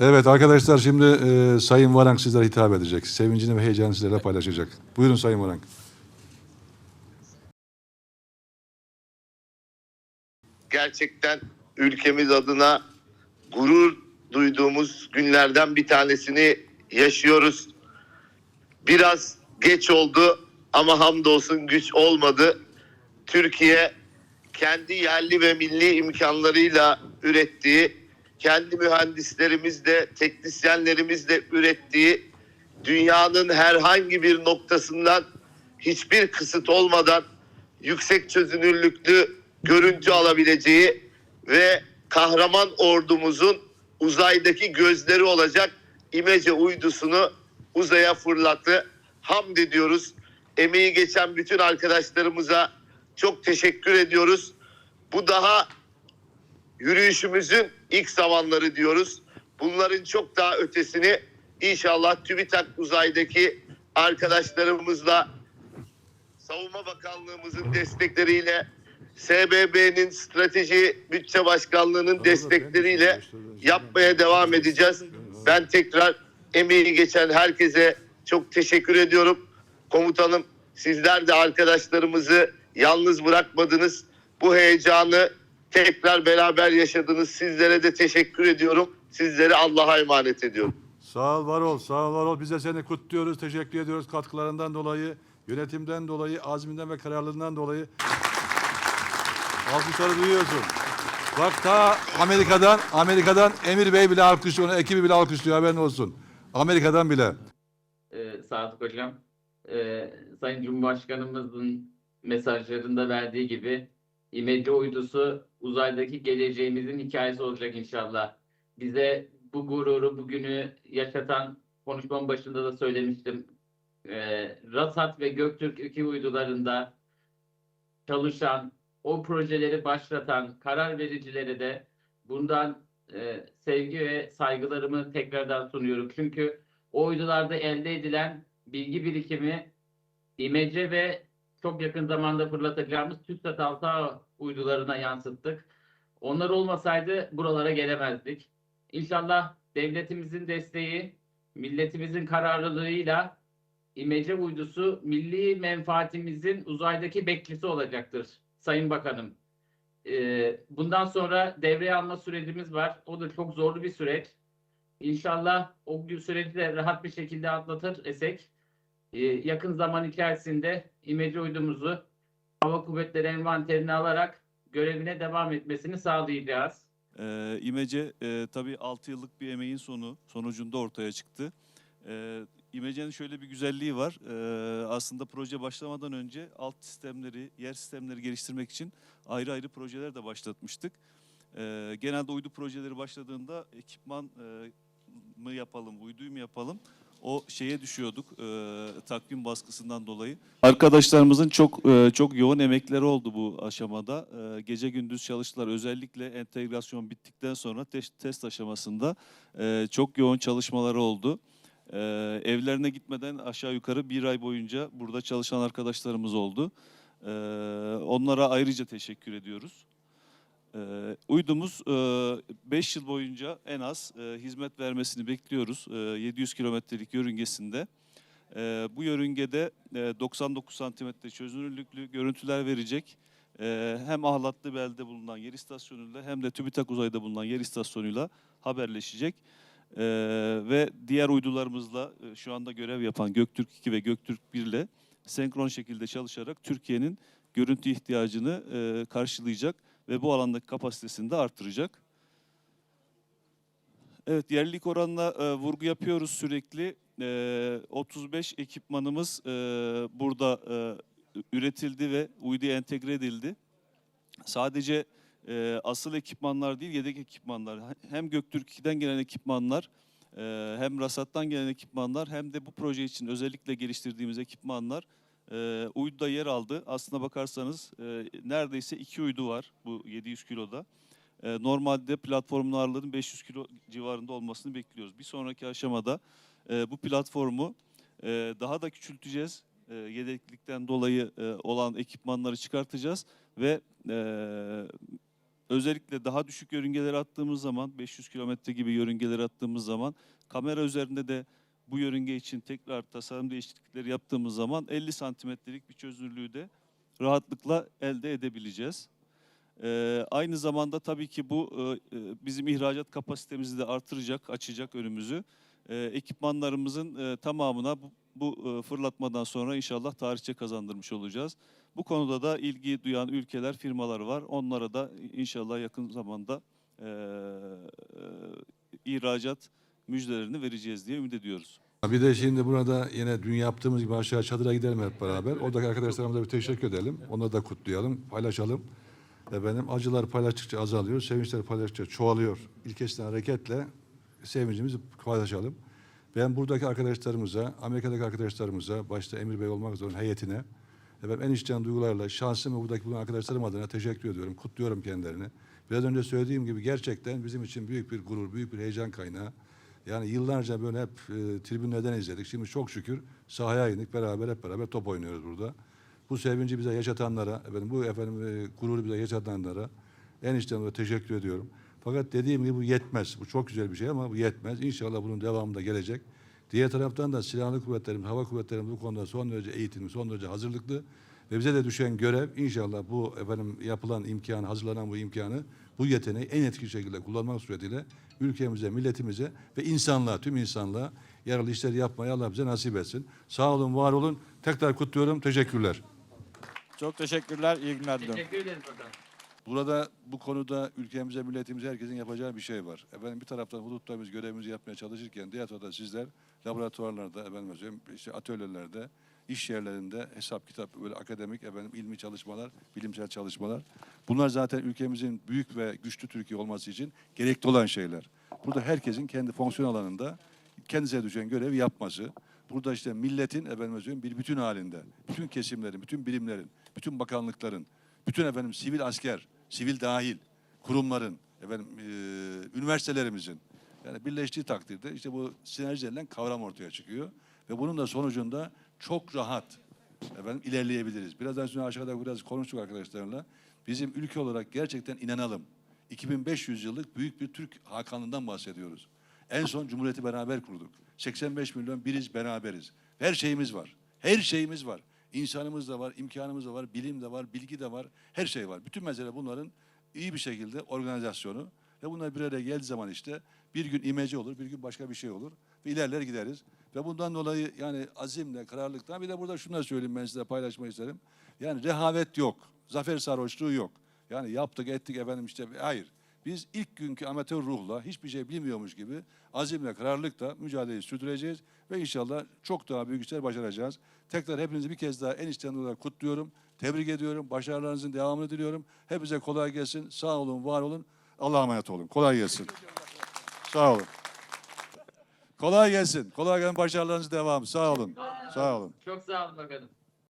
Evet arkadaşlar şimdi e, Sayın Varank sizlere hitap edecek. Sevincini ve heyecanını sizlerle paylaşacak. Buyurun Sayın Varank. gerçekten ülkemiz adına gurur duyduğumuz günlerden bir tanesini yaşıyoruz. Biraz geç oldu ama hamdolsun güç olmadı. Türkiye kendi yerli ve milli imkanlarıyla ürettiği, kendi mühendislerimizle, teknisyenlerimizle ürettiği dünyanın herhangi bir noktasından hiçbir kısıt olmadan yüksek çözünürlüklü görüntü alabileceği ve kahraman ordumuzun uzaydaki gözleri olacak İmece uydusunu uzaya fırlattı. Hamd ediyoruz. Emeği geçen bütün arkadaşlarımıza çok teşekkür ediyoruz. Bu daha yürüyüşümüzün ilk zamanları diyoruz. Bunların çok daha ötesini inşallah TÜBİTAK uzaydaki arkadaşlarımızla Savunma Bakanlığımızın destekleriyle SBB'nin strateji bütçe başkanlığının destekleriyle yapmaya devam edeceğiz. Ben tekrar emeği geçen herkese çok teşekkür ediyorum. Komutanım sizler de arkadaşlarımızı yalnız bırakmadınız. Bu heyecanı tekrar beraber yaşadınız. Sizlere de teşekkür ediyorum. Sizleri Allah'a emanet ediyorum. Sağ ol, var ol, sağ ol, var ol. Biz de seni kutluyoruz, teşekkür ediyoruz katkılarından dolayı, yönetimden dolayı, azminden ve kararlılığından dolayı. Alkışları duyuyorsun. Bak ta Amerika'dan, Amerika'dan Emir Bey bile alkışlıyor, onun ekibi bile alkışlıyor haberin olsun. Amerika'dan bile. Ee, Sadık Hocam, e, Sayın Cumhurbaşkanımızın mesajlarında verdiği gibi İmece uydusu uzaydaki geleceğimizin hikayesi olacak inşallah. Bize bu gururu, bugünü yaşatan konuşmamın başında da söylemiştim. Ee, Rasat ve Göktürk iki uydularında çalışan, o projeleri başlatan karar vericilere de bundan e, sevgi ve saygılarımı tekrardan sunuyorum. Çünkü o uydularda elde edilen bilgi birikimi İmece ve çok yakın zamanda fırlatacağımız TÜSAT 6 uydularına yansıttık. Onlar olmasaydı buralara gelemezdik. İnşallah devletimizin desteği, milletimizin kararlılığıyla İmece uydusu milli menfaatimizin uzaydaki bekçisi olacaktır Sayın Bakanım. Ee, bundan sonra devreye alma sürecimiz var. O da çok zorlu bir süreç. İnşallah o süreci de rahat bir şekilde atlatır esek. Ee, yakın zaman içerisinde İmece uydumuzu hava kuvvetleri envanterine alarak görevine devam etmesini sağlayacağız. Ee, İmece e, tabii 6 yıllık bir emeğin sonu sonucunda ortaya çıktı. Ee, İmece'nin şöyle bir güzelliği var. Ee, aslında proje başlamadan önce alt sistemleri, yer sistemleri geliştirmek için ayrı ayrı projeler de başlatmıştık. Ee, genelde uydu projeleri başladığında ekipman e, mı yapalım, uyduyu mu yapalım? O şeye düşüyorduk e, takvim baskısından dolayı. Arkadaşlarımızın çok e, çok yoğun emekleri oldu bu aşamada. E, gece gündüz çalıştılar. Özellikle entegrasyon bittikten sonra test, test aşamasında e, çok yoğun çalışmaları oldu. E, evlerine gitmeden aşağı yukarı bir ay boyunca burada çalışan arkadaşlarımız oldu. E, onlara ayrıca teşekkür ediyoruz. Ee, uydumuz 5 yıl boyunca en az e, hizmet vermesini bekliyoruz. E, 700 kilometrelik yörüngesinde. E, bu yörüngede e, 99 santimetre çözünürlüklü görüntüler verecek. E, hem Ahlatlı Bel'de bulunan yer istasyonuyla hem de TÜBİTAK Uzay'da bulunan yer istasyonuyla haberleşecek. E, ve diğer uydularımızla e, şu anda görev yapan Göktürk 2 ve Göktürk 1 ile senkron şekilde çalışarak Türkiye'nin görüntü ihtiyacını e, karşılayacak ve bu alandaki kapasitesini de arttıracak. Evet, yerlilik oranına e, vurgu yapıyoruz sürekli. E, 35 ekipmanımız e, burada e, üretildi ve uyduya entegre edildi. Sadece e, asıl ekipmanlar değil, yedek ekipmanlar. Hem Göktürk 2'den gelen ekipmanlar, e, hem Rasat'tan gelen ekipmanlar, hem de bu proje için özellikle geliştirdiğimiz ekipmanlar e, uyduda yer aldı. Aslına bakarsanız e, neredeyse iki uydu var bu 700 kiloda. E, normalde platformun ağırlığının 500 kilo civarında olmasını bekliyoruz. Bir sonraki aşamada e, bu platformu e, daha da küçülteceğiz. E, yedeklikten dolayı e, olan ekipmanları çıkartacağız ve e, özellikle daha düşük yörüngeleri attığımız zaman 500 kilometre gibi yörüngeleri attığımız zaman kamera üzerinde de bu yörünge için tekrar tasarım değişiklikleri yaptığımız zaman 50 santimetrelik bir çözünürlüğü de rahatlıkla elde edebileceğiz. Ee, aynı zamanda tabii ki bu e, e, bizim ihracat kapasitemizi de artıracak, açacak önümüzü. Ee, ekipmanlarımızın e, tamamına bu, bu e, fırlatmadan sonra inşallah tarihçe kazandırmış olacağız. Bu konuda da ilgi duyan ülkeler, firmalar var. Onlara da inşallah yakın zamanda e, e, ihracat müjdelerini vereceğiz diye ümit ediyoruz. Bir de şimdi burada yine dün yaptığımız gibi aşağı çadıra gidelim hep beraber. Oradaki arkadaşlarımıza bir teşekkür edelim. Onları da kutlayalım, paylaşalım. Efendim acılar paylaştıkça azalıyor, sevinçler paylaştıkça çoğalıyor. İlkesinden hareketle sevincimizi paylaşalım. Ben buradaki arkadaşlarımıza, Amerika'daki arkadaşlarımıza, başta Emir Bey olmak üzere heyetine, efendim en içten duygularla şansım ve buradaki bulunan arkadaşlarım adına teşekkür ediyorum, kutluyorum kendilerini. Biraz önce söylediğim gibi gerçekten bizim için büyük bir gurur, büyük bir heyecan kaynağı. Yani yıllarca böyle hep e, tribünlerden izledik. Şimdi çok şükür sahaya indik beraber hep beraber top oynuyoruz burada. Bu sevinci bize yaşatanlara, efendim bu efendim e, gururu bize yaşatanlara en içten teşekkür ediyorum. Fakat dediğim gibi bu yetmez. Bu çok güzel bir şey ama bu yetmez. İnşallah bunun devamı da gelecek. Diğer taraftan da silahlı kuvvetlerimiz, hava kuvvetlerimiz bu konuda son derece eğitimli, son derece hazırlıklı. Ve bize de düşen görev inşallah bu efendim yapılan imkanı, hazırlanan bu imkanı, bu yeteneği en etkili şekilde kullanmak suretiyle ülkemize, milletimize ve insanlığa, tüm insanlığa yararlı işler yapmayı Allah bize nasip etsin. Sağ olun, var olun. Tekrar kutluyorum. Teşekkürler. Çok teşekkürler. İyi günler diliyorum. Teşekkür ederiz bakalım. Burada bu konuda ülkemize, milletimize, herkesin yapacağı bir şey var. Efendim bir taraftan hudutta biz görevimizi yapmaya çalışırken diğer taraftan sizler laboratuvarlarda, efendim işte atölyelerde, iş yerlerinde hesap kitap böyle akademik efendim ilmi çalışmalar, bilimsel çalışmalar. Bunlar zaten ülkemizin büyük ve güçlü Türkiye olması için gerekli olan şeyler. Burada herkesin kendi fonksiyon alanında kendisine düşen görevi yapması. Burada işte milletin efendim bir bütün halinde, bütün kesimlerin, bütün bilimlerin, bütün bakanlıkların, bütün efendim sivil asker, sivil dahil kurumların, efendim e, üniversitelerimizin yani birleştiği takdirde işte bu sinerji denilen kavram ortaya çıkıyor ve bunun da sonucunda çok rahat efendim ilerleyebiliriz. Birazdan sonra aşağıda biraz konuştuk arkadaşlarla. Bizim ülke olarak gerçekten inanalım. 2500 yıllık büyük bir Türk Hakanlığından bahsediyoruz. En son Cumhuriyeti beraber kurduk. 85 milyon biriz, beraberiz. Her şeyimiz var. Her şeyimiz var. İnsanımız da var, imkanımız da var, bilim de var, bilgi de var. Her şey var. Bütün mesele bunların iyi bir şekilde organizasyonu ve bunlar bir araya geldiği zaman işte bir gün imece olur, bir gün başka bir şey olur ve ilerler gideriz. Ve bundan dolayı yani azimle, kararlılıktan bir de burada şunu da söyleyeyim ben size paylaşmak isterim. Yani rehavet yok, zafer sarhoşluğu yok. Yani yaptık ettik efendim işte hayır. Biz ilk günkü amatör ruhla hiçbir şey bilmiyormuş gibi azimle, kararlılıkla mücadeleyi sürdüreceğiz ve inşallah çok daha büyük işler başaracağız. Tekrar hepinizi bir kez daha en içten olarak kutluyorum. Tebrik ediyorum. Başarılarınızın devamını diliyorum. Hepinize kolay gelsin. Sağ olun, var olun. Allah'a emanet olun. Kolay gelsin. Sağ olun. Kolay gelsin. Kolay gelsin. Başarılarınız devam. Sağ olun. Sağ olun. Çok sağ olun bakalım.